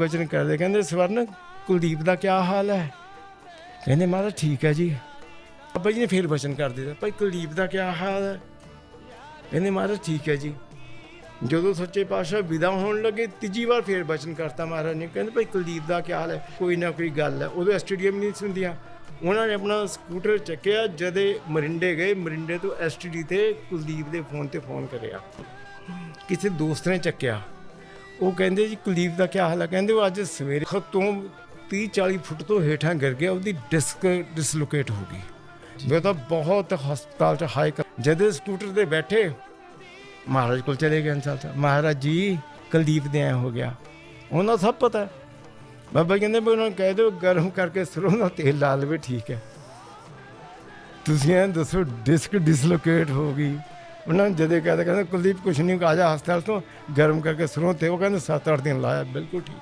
ਵਚਨ ਕਰਦੇ, ਕਹਿੰਦੇ ਸਵਰਨ, ਕੁਲਦੀਪ ਦਾ ਕੀ ਹਾਲ ਹੈ? ਕਹਿੰਦੇ ਮਹਾਰਾਜ ਠੀਕ ਹੈ ਜੀ। ਬਾਬਾ ਜੀ ਨੇ ਫੇਰ ਵਚਨ ਕਰ ਦਿੱਤਾ, ਭਾਈ ਕੁਲਦੀਪ ਦਾ ਕੀ ਹਾਲ ਹੈ? ਕਹਿੰਦੇ ਮਹਾਰਾਜ ਠੀਕ ਹੈ ਜੀ। ਜਦੋਂ ਸੱਚੇ ਪਾਤਸ਼ਾਹ ਵਿਦਾ ਹੋਣ ਲੱਗੇ, ਤੀਜੀ ਵਾਰ ਫੇਰ ਵਚਨ ਕਰਤਾ ਮਹਾਰਾਜ ਨੇ। ਕਹਿੰਦੇ ਭਾਈ ਕੁਲਦੀਪ ਦਾ ਕੀ ਹਾਲ ਹੈ? ਕੋਈ ਨਾ ਕੋਈ ਗੱਲ ਹੈ। ਉਦੋਂ ਸਟੇਡੀਅਮ ਨਹੀਂ ਸੁਣਦੀਆਂ ਉਹਨਾਂ ਨੇ ਆਪਣਾ ਸਕੂਟਰ ਚੱਕਿਆ, ਜਦੇ ਮਰਿੰਡੇ ਗਏ, ਮਰਿੰਡੇ ਤੋਂ ਐਸਟੀਡੀ ਤੇ ਕੁਲਦੀਪ ਦੇ ਫੋਨ ਤੇ ਫੋਨ ਕਰਿਆ। ਕਿਸੇ ਦੋਸਤ ਨੇ ਚੱਕਿਆ। ਉਹ ਕਹਿੰਦੇ ਜੀ ਕੁਲਦੀਪ ਦਾ ਕੀ ਹਾਲ ਹੈ ਕਹਿੰਦੇ ਉਹ ਅੱਜ ਸਵੇਰੇ ਤੋਂ 30 40 ਫੁੱਟ ਤੋਂ ਹੇਠਾਂ ਗਿਰ ਗਿਆ, ਉਹਦੀ ਡਿਸਕ ਡਿਸਲੋਕੇਟ ਹੋ ਗਈ। ਮੈਂ ਤਾਂ ਬਹੁਤ ਹਸਪਤਾਲ ਚ ਹਾਈ ਕਰ ਜਦੇ ਸਕੂਟਰ ਤੇ ਬੈਠੇ, ਮਹਾਰਾਜ ਕੋਲ ਚਲੇ ਗਏ ਅੰਸਾਲ ਸਾਹਿਬ। ਮਹਾਰਾਜ ਜੀ, ਕੁਲਦੀਪ ਦੇ ਐ ਹੋ ਗਿਆ। ਉਹਨਾਂ ਸਭ ਪਤਾ ਬਾਬਾ ਜੀ ਕਹਿੰਦੇ ਵੀ ਉਹਨਾਂ ਨੂੰ ਕਹਿ ਦਿਓ, ਗਰਮ ਕਰਕੇ ਸਰੋਂ ਦਾ ਤੇਲ ਲਾ ਲਵੇ, ਠੀਕ ਹੈ। ਤੁਸੀਂ ਐਂ ਦੱਸੋ, ਡਿਸਕ ਡਿਸਲੋਕੇਟ ਹੋ ਗਈ। ਉਹਨਾਂ ਨੇ ਜਦੇ ਕਹਿੰਦੇ ਕਹਿੰਦੇ ਕੁਲਦੀਪ ਕੁਛ ਨਹੀਂ, ਆ ਜਾ ਹਸਪਤਾਲ ਤੋਂ, ਗਰਮ ਕਰਕੇ ਸਰੋਂ ਤੇ, ਉਹ ਕਹਿੰਦੇ 7-8 ਦਿਨ ਲਾਇਆ, ਬਿਲਕੁਲ ਠੀਕ।